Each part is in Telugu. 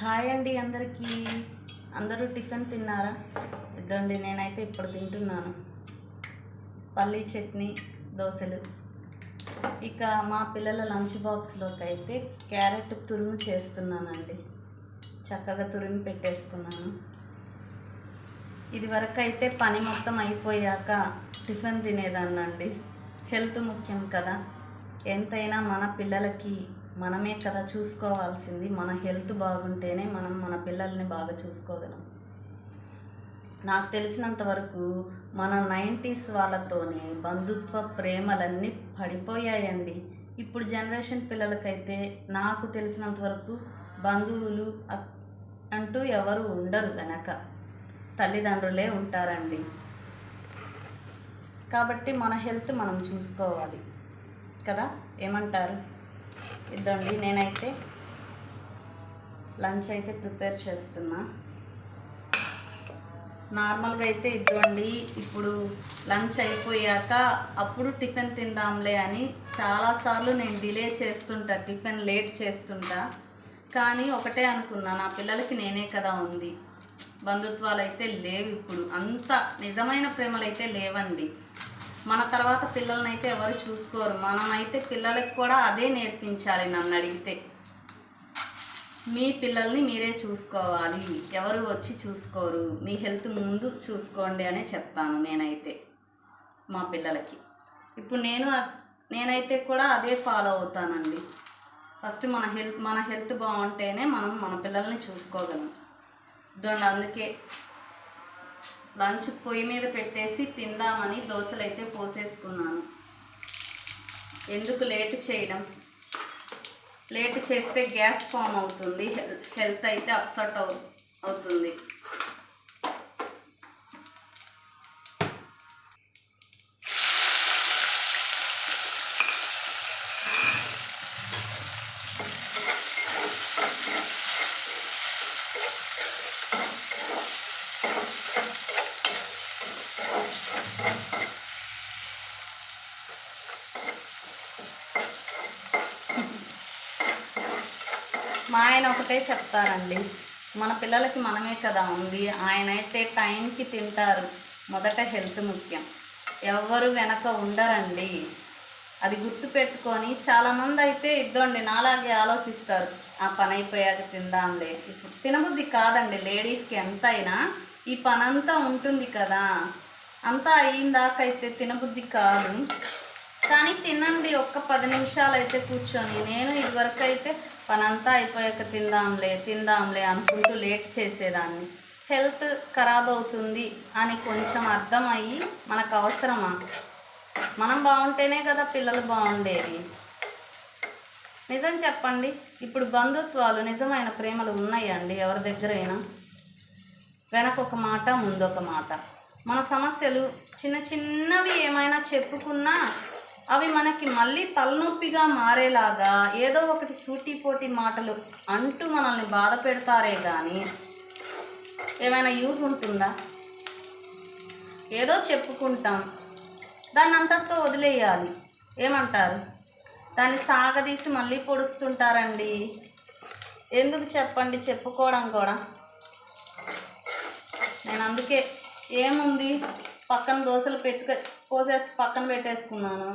హాయ్ అండి అందరికీ. అందరూ టిఫిన్ తిన్నారా? ఇద్దండి నేనైతే ఇప్పుడు తింటున్నాను. పల్లీ చట్నీ దోశలు. ఇక మా పిల్లల లంచ్ బాక్స్లోకి అయితే క్యారెట్ తురుము చేస్తున్నానండి. చక్కగా తురిమి పెట్టేసుకున్నాను. ఇది వరకు అయితే పని మొత్తం అయిపోయాక టిఫిన్ తినేదాన్నండి. హెల్త్ ముఖ్యం కదా. ఎంతైనా మన పిల్లలకి మనమే కదా చూసుకోవాల్సింది మన హెల్త్ బాగుంటేనే మనం మన పిల్లల్ని బాగా చూసుకోగలం. నాకు తెలిసినంత వరకు మన నైంటీస్ వాళ్ళతోనే బంధుత్వ ప్రేమలన్నీ పడిపోయాయండి. ఇప్పుడు జనరేషన్ పిల్లలకైతే నాకు తెలిసినంత వరకు బంధువులు అంటూ ఎవరు ఉండరు వెనక. తల్లిదండ్రులే ఉంటారండి. కాబట్టి మన హెల్త్ మనం చూసుకోవాలి. కదా? ఏమంటారు? ఇద్దండి నేనైతే లంచ్ అయితే ప్రిపేర్ చేస్తున్నా. నార్మల్గా అయితే ఇద్దండి ఇప్పుడు లంచ్ అయిపోయాక అప్పుడు టిఫిన్ తిందాంలే అని చాలాసార్లు నేను డిలే చేస్తుంటా టిఫిన్ లేట్ చేస్తుంటా. కానీ ఒకటే అనుకున్నా నా పిల్లలకి నేనే కదా ఉంది. బంధుత్వాలు అయితే లేవు ఇప్పుడు అంత నిజమైన ప్రేమలు అయితే లేవండి. మన తర్వాత పిల్లల్ని అయితే ఎవరు చూసుకోరు. మనమైతే పిల్లలకు కూడా అదే నేర్పించాలి నన్ను అడిగితే. మీ పిల్లల్ని మీరే చూసుకోవాలి. ఎవరు వచ్చి చూసుకోరు. మీ హెల్త్ ముందు చూసుకోండి అనే చెప్తాను నేనైతే మా పిల్లలకి. ఇప్పుడు నేను నేనైతే కూడా అదే ఫాలో అవుతానండి. ఫస్ట్ మన హెల్త్ మన హెల్త్ బాగుంటేనే మనం మన పిల్లల్ని చూసుకోగలం. దొండ అందుకే లంచ్ పొయ్యి మీద పెట్టేసి తిందామని దోశలు అయితే పోసేసుకున్నాను. ఎందుకు లేట్ చేయడం? లేట్ చేస్తే గ్యాస్ ఫామ్ అవుతుంది హెల్త్ హెల్త్ అయితే అప్సెట్ అవు అవుతుంది. మా ఆయన ఒకటే చెప్తారండి మన పిల్లలకి మనమే కదా ఉంది ఆయన అయితే టైంకి తింటారు. మొదట హెల్త్ ముఖ్యం. ఎవ్వరు వెనక ఉండరండి. అది గుర్తు పెట్టుకొని చాలామంది అయితే ఇద్దండి నాలాగే ఆలోచిస్తారు. ఆ పని అయిపోయాక తిందాంలే. ఇప్పుడు తినబుద్ధి కాదండి లేడీస్కి ఎంతైనా ఈ పనంతా ఉంటుంది కదా. అంతా అయ్యిందాకైతే తినబుద్ధి కాదు. కానీ తినండి ఒక్క పది నిమిషాలు అయితే కూర్చొని. నేను ఇదివరకు అయితే పనంతా అయిపోయాక తిందాంలే తిందాంలే అనుకుంటూ లేట్ చేసేదాన్ని. హెల్త్ ఖరాబ్ అవుతుంది అని కొంచెం అర్థమయ్యి మనకు అవసరమా? మనం బాగుంటేనే కదా పిల్లలు బాగుండేది. నిజం చెప్పండి ఇప్పుడు బంధుత్వాలు నిజమైన ప్రేమలు ఉన్నాయండి ఎవరి దగ్గరైనా? వెనక ఒక మాట ముందొక మాట. మన సమస్యలు చిన్న చిన్నవి ఏమైనా చెప్పుకున్నా అవి మనకి మళ్ళీ తలనొప్పిగా మారేలాగా ఏదో ఒకటి సూటిపోటి మాటలు అంటూ మనల్ని బాధ పెడతారే కానీ ఏమైనా యూజ్ ఉంటుందా? ఏదో చెప్పుకుంటాం. దాన్ని అంతటితో వదిలేయాలి. ఏమంటారు? దాన్ని సాగదీసి మళ్ళీ పొడుస్తుంటారండి. ఎందుకు చెప్పండి? చెప్పుకోవడం కూడా. నేను అందుకే ఏముంది? పక్కన దోశలు పెట్టుక పోసేసి పక్కన పెట్టేసుకున్నాను.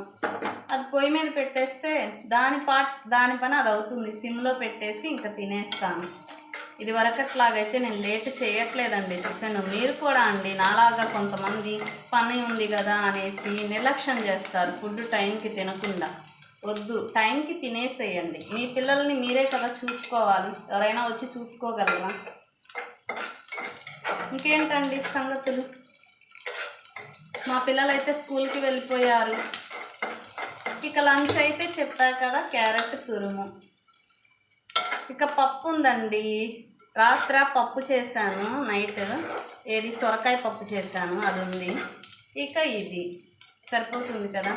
అది పొయ్యి మీద పెట్టేస్తే దాని పాట్ దాని పని అది అవుతుంది. సిమ్లో పెట్టేసి ఇంకా తినేస్తాను. ఇది వరకట్లాగైతే నేను లేట్ చేయట్లేదండి టిఫిన్. మీరు కూడా అండి నాలాగా కొంతమంది పని ఉంది కదా అనేసి నిర్లక్ష్యం చేస్తారు ఫుడ్ టైంకి తినకుండా. వద్దు టైంకి తినేసేయండి. మీ పిల్లల్ని మీరే కదా చూసుకోవాలి. ఎవరైనా వచ్చి చూసుకోగలరా? ఇంకేంటండి సంగతులు? మా పిల్లలైతే స్కూల్కి వెళ్ళిపోయారు. ఇక లంచ్ అయితే చెప్పా కదా క్యారెట్ తురుము. ఇక పప్పు ఉందండి. రాత్ర పప్పు చేశాను నైట్ ఏది సొరకాయ పప్పు చేశాను అది ఉంది. ఇక ఇది సరిపోతుంది కదా?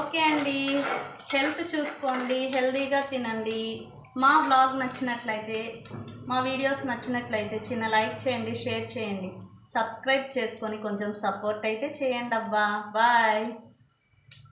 ఓకే అండి. హెల్త్ చూసుకోండి హెల్తీగా తినండి. మా బ్లాగ్ నచ్చినట్లయితే మా వీడియోస్ నచ్చినట్లయితే చిన్న లైక్ చేయండి షేర్ చేయండి. సబ్స్క్రైబ్ చేసుకొని కొంచెం సపోర్ట్ అయితే చేయండి అబ్బా బాయ్.